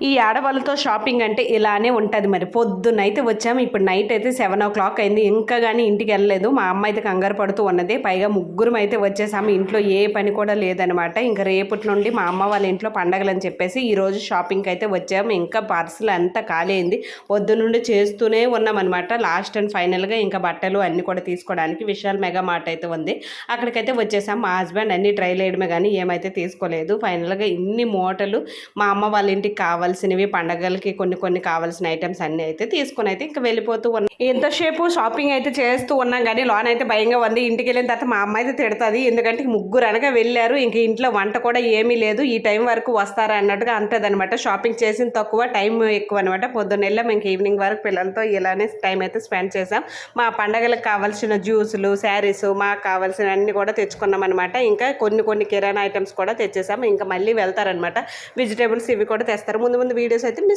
ఈ ఆడవాళ్ళతో షాపింగ్ అంటే ఇలానే ఉంటుంది మరి. పొద్దునైతే వచ్చాము. ఇప్పుడు నైట్ అయితే సెవెన్ ఓ క్లాక్ అయింది. ఇంకా కానీ ఇంటికి వెళ్ళలేదు. మా అమ్మ అయితే కంగారు పడుతూ ఉన్నది. పైగా ముగ్గురం అయితే వచ్చేసాము. ఇంట్లో ఏ పని కూడా లేదనమాట ఇంకా రేపటి నుండి మా అమ్మ వాళ్ళ ఇంట్లో పండగలు అని చెప్పేసి ఈరోజు షాపింగ్కి అయితే వచ్చాము. ఇంకా పార్సల్ అంతా ఖాళీ అయింది. పొద్దు నుండి చేస్తూనే ఉన్నామన్నమాట. లాస్ట్ అండ్ ఫైనల్గా ఇంకా బట్టలు అన్నీ కూడా తీసుకోవడానికి విశాల్ మెగా మార్ట్ అయితే ఉంది. అక్కడికైతే వచ్చేసాము. మా హస్బెండ్ అన్ని ట్రైల్ వేయడమే కానీ ఏమైతే తీసుకోలేదు. ఫైనల్గా ఇన్ని మూటలు మా అమ్మ వాళ్ళ ఇంటికి కావాలి కావాల్సినవి పండగలకి కొన్ని కొన్ని కావాల్సిన ఐటమ్స్ అన్నీ అయితే తీసుకొని అయితే ఇంకా వెళ్ళిపోతూ ఉన్నాం. ఎంతసేపు షాపింగ్ అయితే చేస్తూ ఉన్నాం కానీ లోన్ అయితే భయంగా ఉంది. ఇంటికి వెళ్ళిన తర్వాత మా అమ్మ అయితే తిడుతుంది. ఎందుకంటే ముగ్గురు అనగా వెళ్ళారు. ఇంక ఇంట్లో వంట కూడా ఏమీ లేదు. ఈ టైం వరకు వస్తారా అన్నట్టుగా అంటదనమాట షాపింగ్ చేసిన తక్కువ టైం ఎక్కువ అనమాట పొద్దున్న వెళ్ళాం. ఇంక ఈవినింగ్ వరకు పిల్లలతో ఇలానే టైం అయితే స్పెండ్ చేసాం మా పండగలకు కావాల్సిన జ్యూసులు శారీస్ మాకు కావాల్సిన అన్ని కూడా తెచ్చుకున్నాం అనమాట ఇంకా కొన్ని కొన్ని కిరాణా ఐటమ్స్ కూడా తెచ్చేసాం. ఇంకా మళ్ళీ వెళ్తారనమాట వెజిటేబుల్స్ ఇవి కూడా తెస్తారు. ముందు ముందు వీడియోస్ అయితే మిస్